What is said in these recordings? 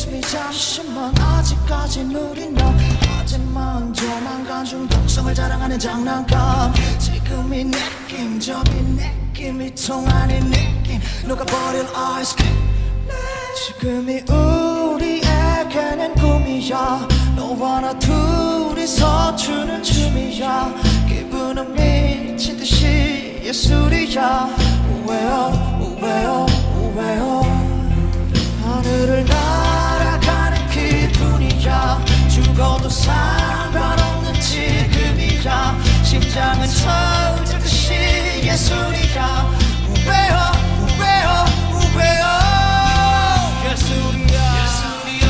Excuse me 잠시만 아직까진 우린 너 하지만 조만간 중독성을 자랑하는 장난감. 지금 이 느낌적인 느낌 이 통하는 느낌. 녹아버릴 아이스크림 지금이 우리에게는 꿈이야. 너와 나 둘이서 추는 춤이야. 기분 상관없는 지금이야 심장은 터질듯이 예술이야 우회요 우회요 우회요 예술이야 예술이야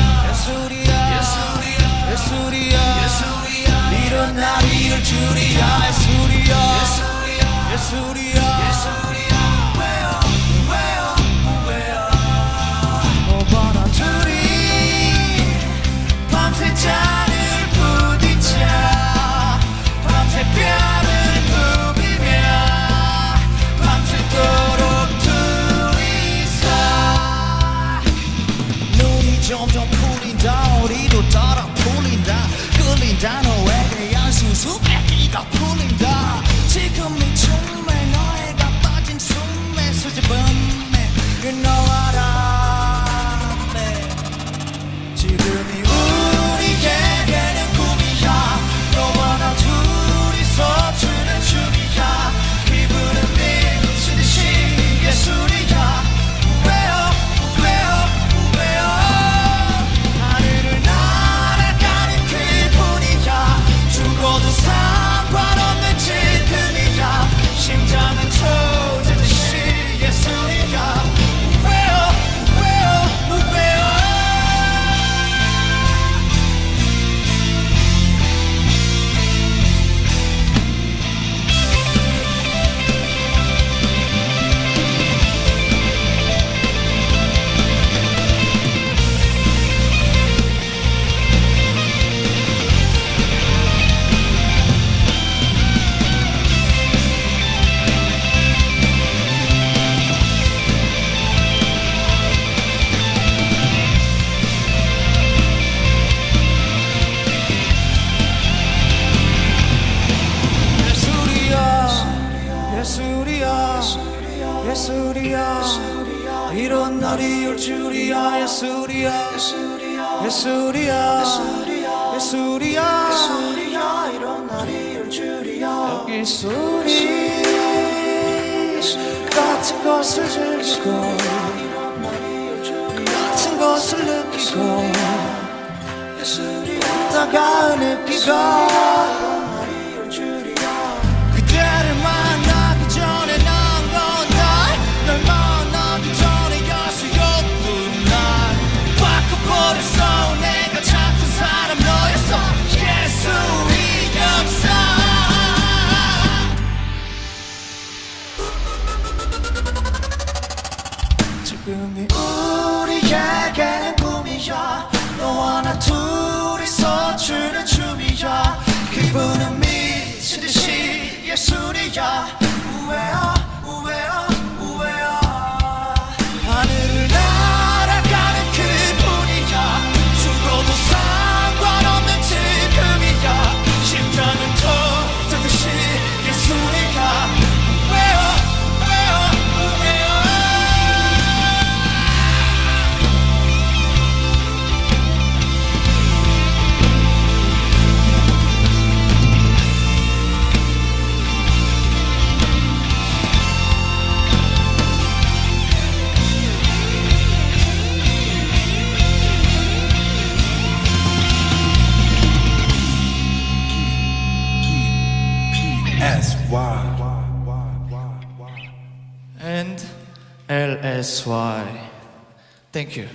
예술이야 예술이야. 이런 날이 올 줄이야 예술이야. 예술이야 우회요 예술이야 이런 날이 올 줄이야 예술이야. 예술이야. 예술이야. 이런 날이 올 줄이야. 소리. 같은 것을 즐기고 같은 것을 느끼고 다가을 느끼고 That's why. Thank you.